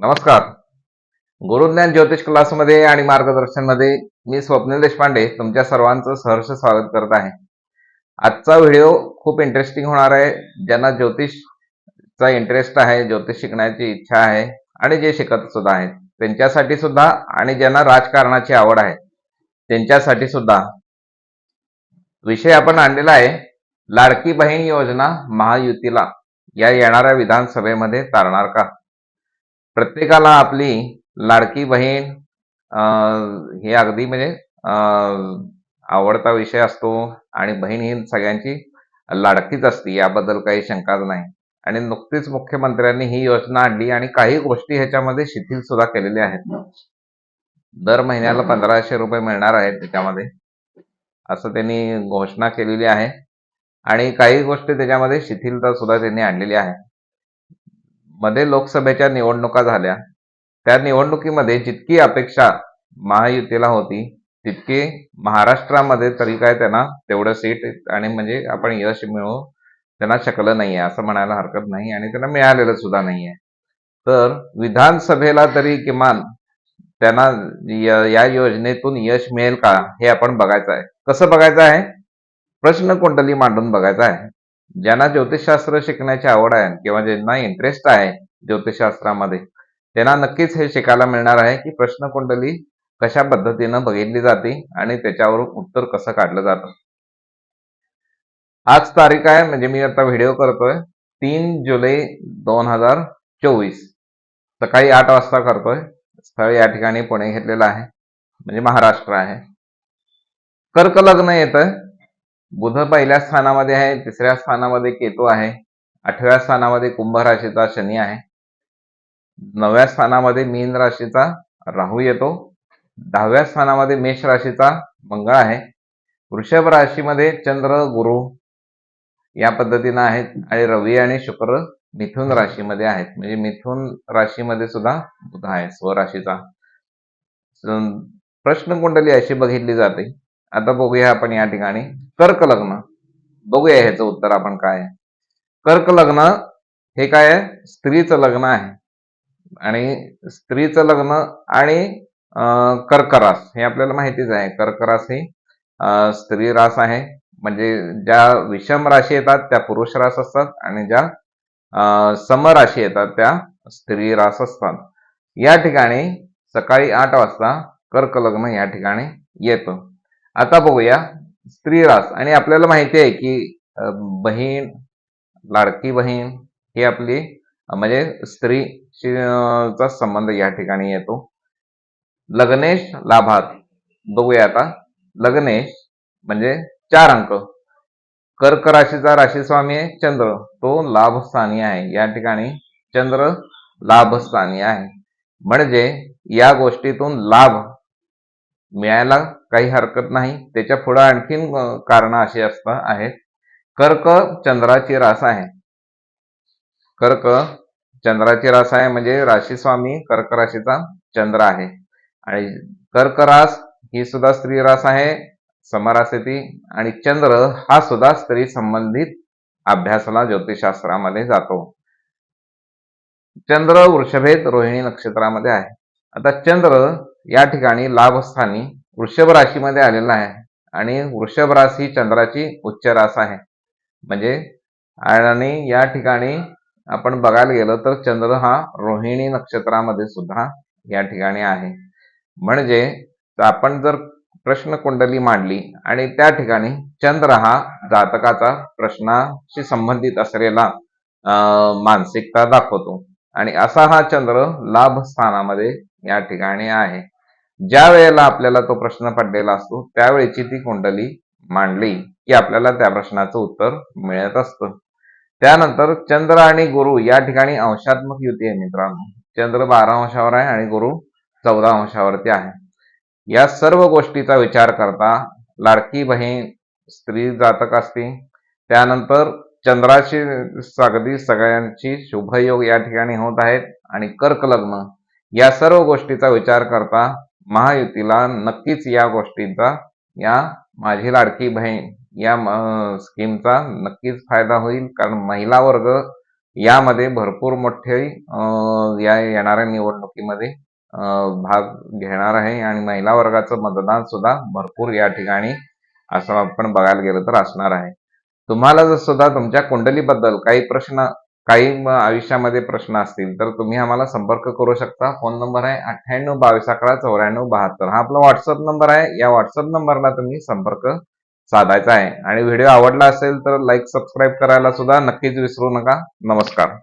नमस्कार. गुरुज्ञान ज्योतिष क्लासमध्ये आणि मार्गदर्शनमध्ये मी स्वप्नील देशपांडे तुमच्या सर्वांचं सहर्ष स्वागत करत आहे. आजचा व्हिडिओ खूप इंटरेस्टिंग होणार आहे. ज्यांना ज्योतिषचा इंटरेस्ट आहे ज्योतिष शिकण्याची इच्छा आहे आणि जे शिकत सुद्धा आहेत. त्यांच्यासाठी सुद्धा आणि ज्यांना राजकारणाची आवड आहे त्यांच्यासाठी सुद्धा. विषय आपण आणलेला आहे लाडकी बहीण योजना महायुतीला. या येणाऱ्या विधानसभेमध्ये तारणार का? प्रत्येकाला आपली लाडकी बहीण हे अगदी म्हणजे आवडता विषय असतो आणि बहीण ही सगळ्यांची लाडकीच असते याबद्दल काही शंकाच नाही. आणि नुकतीच मुख्यमंत्र्यांनी ही योजना आणली आणि काही गोष्टी ह्याच्यामध्ये शिथिल सुद्धा केलेल्या आहेत. दर महिन्याला पंधराशे रुपये मिळणार आहेत त्याच्यामध्ये असं त्यांनी घोषणा केलेली आहे. आणि काही गोष्टी त्याच्यामध्ये शिथिलता सुद्धा त्यांनी आणलेली आहे. मध्ये लोकसभेच्या निवडणुका झाल्या. त्या निवडणुकीमध्ये जितकी अपेक्षा महायुतीला होती तितकी महाराष्ट्रामध्ये तरी काय त्यांना तेवढं सीट आणि म्हणजे आपण यश मिळवू त्यांना शकलं नाहीये असं म्हणायला हरकत नाही आणि त्यांना मिळालेलं सुद्धा नाहीये. तर विधानसभेला तरी किमान त्यांना या योजनेतून यश मिळेल का हे आपण बघायचं आहे. कसं बघायचं आहे? प्रश्न कुंडली मांडून बघायचा आहे. ज्यांना ज्योतिषशास्त्र शिकण्याची आवड आहे किंवा ज्यांना इंटरेस्ट आहे ज्योतिषशास्त्रामध्ये त्यांना नक्कीच हे शिकायला मिळणार आहे की प्रश्न कुंडली कशा पद्धतीनं बघितली जाते आणि त्याच्यावरून उत्तर कसं काढलं जातं. आज तारीख आहे म्हणजे मी आता व्हिडिओ करतोय तीन जुलै दोन हजार चोवीस. सकाळी आठ वाजता करतोय. स्थळ या ठिकाणी पुणे घेतलेलं आहे म्हणजे महाराष्ट्र आहे. कर्क लग्न येतं बुध पहिल्या स्थानामध्ये आहे तिसऱ्या स्थानामध्ये केतू आहे आठव्या स्थानामध्ये कुंभ राशीचा शनी आहे नवव्या स्थानामध्ये मीन राशीचा राहू येतो दहाव्या स्थानामध्ये मेष राशीचा मंगळ आहे वृषभ राशीमध्ये चंद्र गुरु या पद्धतीनं आहेत आणि रवी आणि शुक्र मिथुन राशीमध्ये आहेत म्हणजे मिथुन राशीमध्ये सुद्धा बुध आहे स्वराशीचा प्रश्न कुंडली अशी बघितली जाते आता बघूया आपण या ठिकाणी कर्क लग्न बघूया ह्याचं उत्तर आपण काय आहे. कर्क लग्न हे काय आहे? स्त्रीचं लग्न आहे. आणि स्त्रीचं लग्न आणि अं, कर्क रास हे आपल्याला माहितीच आहे. कर्करास ही स्त्री रास आहे. म्हणजे ज्या विषम राशी येतात त्या पुरुष रास असतात आणि ज्या अं, समराशी येतात त्या स्त्री रास असतात. या ठिकाणी सकाळी आठ वाजता कर्क लग्न या ठिकाणी येतं. आता बघूया. स्त्री रास. आणि आपल्याला माहिती आहे की बहीण लाडकी बहीण ही आपली म्हणजे स्त्री चा संबंध या ठिकाणी येतो. लग्नेश लाभात. बघूया आता. लग्नेश म्हणजे चार अंक. कर्क राशीचा राशीस्वामी आहे चंद्र. तो लाभस्थानी आहे. या ठिकाणी चंद्र लाभस्थानी आहे. म्हणजे या गोष्टीतून लाभ मिळायला काही हरकत नाही. त्याच्या पुढे आणखीन कारण अशी असतात आहेत. कर्क चंद्राची रास आहे. कर्क चंद्राची रास आहे म्हणजे राशी स्वामी कर्क राशीचा चंद्र आहे. आणि कर्क रास ही सुद्धा स्त्री रास आहे समरास येते आणि चंद्र हा सुद्धा स्त्री संबंधित अभ्यासाला ज्योतिषशास्त्रामध्ये जातो. चंद्र वृषभेत रोहिणी नक्षत्रामध्ये आहे. आता चंद्र या ठिकाणी लाभस्थानी वृषभ राशीमध्ये आलेला आहे. आणि वृषभ रास ही चंद्राची उच्च रास आहे. म्हणजे आणि या ठिकाणी आपण बघायला गेलो तर चंद्र हा रोहिणी नक्षत्रामध्ये सुद्धा या ठिकाणी आहे. म्हणजे आपण जर प्रश्न कुंडली मांडली आणि त्या ठिकाणी चंद्र हा जातकाचा प्रश्नाशी संबंधित असलेला मानसिकता दाखवतो. आणि असा हा चंद्र लाभ स्थानामध्ये या ठिकाणी आहे. ज्या वेळेला आपल्याला तो प्रश्न पडलेला असतो त्यावेळेची ती कुंडली मांडली की आपल्याला त्या प्रश्नाचं उत्तर मिळत असतं. त्यानंतर चंद्र आणि गुरु या ठिकाणी अंशात्मक युती आहे मित्रांनो. चंद्र बारा अंशावर आहे आणि गुरु चौदा अंशावरती आहे. या सर्व गोष्टीचा विचार करता लाडकी बहीण स्त्री जातक असते त्यानंतर चंद्राची अगदी सगळ्यांची शुभयोग या ठिकाणी होत आहेत आणि कर्क लग्न या सर्व गोष्टीचा विचार करता महायुतीला नक्कीच या गोष्टींचा या माझी लाडकी बहीण या स्कीमचा नक्कीच फायदा होईल. कारण महिला वर्ग यामध्ये भरपूर मोठे या येणाऱ्या निवडणुकीमध्ये भाग घेणार आहे. आणि महिला वर्गाचं मतदान सुद्धा भरपूर या ठिकाणी असं आपण बघायला गेलं तर असणार आहे. तुम्हाला जर सुद्धा तुमच्या कुंडलीबद्दल काही प्रश्न काही आयुष्यामध्ये प्रश्न असतील तर तुम्ही आम्हाला संपर्क करू शकता. फोन नंबर आहे अठ्ठ्याण्णव बावीस अकरा चौऱ्याण्णव बहात्तर. हा आपला व्हॉट्सअप नंबर आहे. या व्हॉट्सअप नंबरला तुम्ही संपर्क साधायचा आहे. आणि व्हिडिओ आवडला असेल तर लाईक सबस्क्राईब करायला सुद्धा नक्कीच विसरू नका. नमस्कार.